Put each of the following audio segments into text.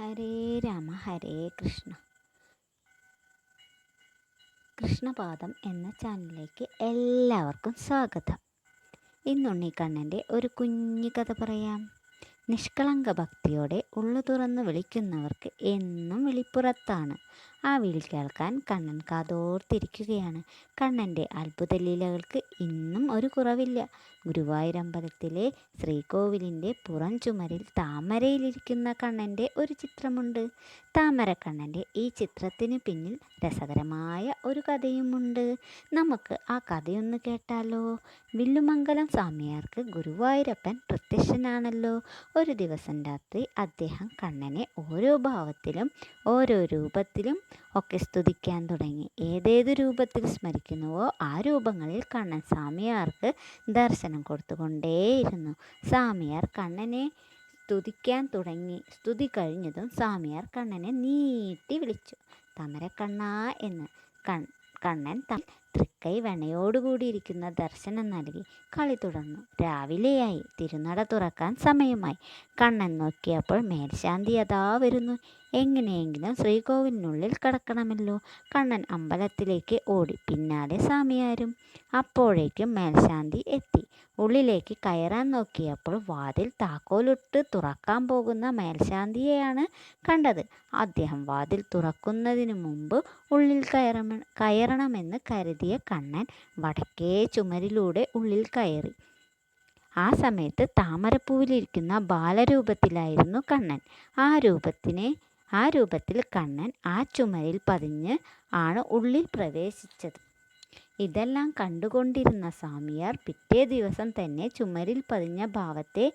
ഹരേ രാമ ഹരേ കൃഷ്ണ. കൃഷ്ണപാദം എന്ന ചാനലിലേക്ക് എല്ലാവർക്കും സ്വാഗതം. ഇന്നുണ്ണിക്കണ്ണന്റെ ഒരു കുഞ്ഞു കഥ പറയാം. നിഷ്കളങ്ക ഭക്തിയോടെ ഉള്ളു തുറന്ന് വിളിക്കുന്നവർക്ക് എന്നും വിളിപ്പുറത്താണ്. ആ വിളി കേൾക്കാൻ കണ്ണൻ കാതോർത്തിരിക്കുകയാണ്. കണ്ണന്റെ അത്ഭുത ലീലകൾക്ക് ഇന്നും ഒരു കുറവില്ല. ഗുരുവായൂരമ്പലത്തിലെ ശ്രീകോവിലിന്റെ പുറം ചുമരിൽ താമരയിലിരിക്കുന്ന കണ്ണന്റെ ഒരു ചിത്രമുണ്ട്. താമരക്കണ്ണന്റെ ഈ ചിത്രത്തിന് പിന്നിൽ രസകരമായ ഒരു കഥയുമുണ്ട്. നമുക്ക് ആ കഥയൊന്ന് കേട്ടാലോ? വില്ലുമംഗലം സ്വാമിയാർക്ക് ഗുരുവായൂരപ്പൻ പ്രത്യക്ഷനാണല്ലോ. ഒരു ദിവസം രാത്രി അദ്ദേഹം കണ്ണനെ ഓരോ ഭാവത്തിലും ഓരോ രൂപത്തിലും ഒക്കെ സ്തുതിക്കാൻ തുടങ്ങി. ഏതേത് രൂപത്തിൽ സ്മരിക്കുന്നുവോ ആ രൂപങ്ങളിൽ കണ്ണൻ സ്വാമിയാർക്ക് ദർശനം കൊടുത്തുകൊണ്ടേയിരുന്നു. സ്വാമിയാർ കണ്ണനെ സ്തുതിക്കാൻ തുടങ്ങി. സ്തുതി കഴിഞ്ഞതും സ്വാമിയാർ കണ്ണനെ നീട്ടി വിളിച്ചു. തമരക്കണ്ണ എന്ന് കൺ കണ്ണൻ തൃക്കൈ വെണയോടുകൂടിയിരിക്കുന്ന ദർശനം നൽകി കളി തുടർന്നു. രാവിലെയായി തിരുനട തുറക്കാൻ സമയമായി. കണ്ണൻ നോക്കിയപ്പോൾ മേൽശാന്തി അതാ വരുന്നു. എങ്ങനെയെങ്കിലും ശ്രീകോവിലിനുള്ളിൽ കടക്കണമല്ലോ. കണ്ണൻ അമ്പലത്തിലേക്ക് ഓടി. പിന്നാലെ സ്വാമിയാരും. അപ്പോഴേക്കും മേൽശാന്തി എത്തി. ഉള്ളിലേക്ക് കയറാൻ നോക്കിയപ്പോൾ വാതിൽ താക്കോലിട്ട് തുറക്കാൻ പോകുന്ന മേൽശാന്തിയെയാണ് കണ്ടത്. അദ്ദേഹം വാതിൽ തുറക്കുന്നതിന് മുമ്പ് ഉള്ളിൽ കയറണം കയറണമെന്ന് കരുതിയ കണ്ണൻ വടക്കേ ചുമരിലൂടെ ഉള്ളിൽ കയറി. ആ സമയത്ത് താമരപ്പൂവിലിരിക്കുന്ന ബാലരൂപത്തിലായിരുന്നു കണ്ണൻ. ആ രൂപത്തിനെ ആ രൂപത്തിൽ കണ്ണൻ ആ ചുമരിൽ പതിഞ്ഞ് ആണ് ഉള്ളിൽ പ്രവേശിച്ചത്. ഇതെല്ലാം കണ്ടുകൊണ്ടിരുന്ന സ്വാമിയാർ പിറ്റേ ദിവസം തന്നെ ചുമരിൽ പതിഞ്ഞ ഭാവത്തെ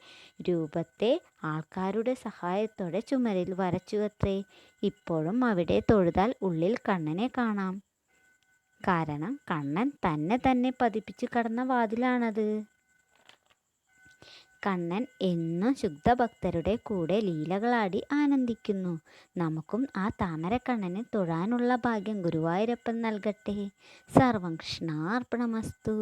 രൂപത്തെ ആൾക്കാരുടെ സഹായത്തോടെ ചുമരിൽ വരച്ചുവത്രേ. ഇപ്പോഴും അവിടെ തൊഴുതാൽ ഉള്ളിൽ കണ്ണനെ കാണാം. കാരണം കണ്ണൻ തന്നെ തന്നെ പതിപ്പിച്ചു കടന്ന വാതിലാണത്. കണ്ണൻ എന്നും ശുദ്ധഭക്തരുടെ കൂടെ ലീലകളാടി ആനന്ദിക്കുന്നു. നമുക്കും ആ താമരക്കണ്ണനെ തൊഴാനുള്ള ഭാഗ്യം ഗുരുവായൂരപ്പൻ നൽകട്ടെ. സർവം കൃഷ്ണാർപ്പണമസ്തു.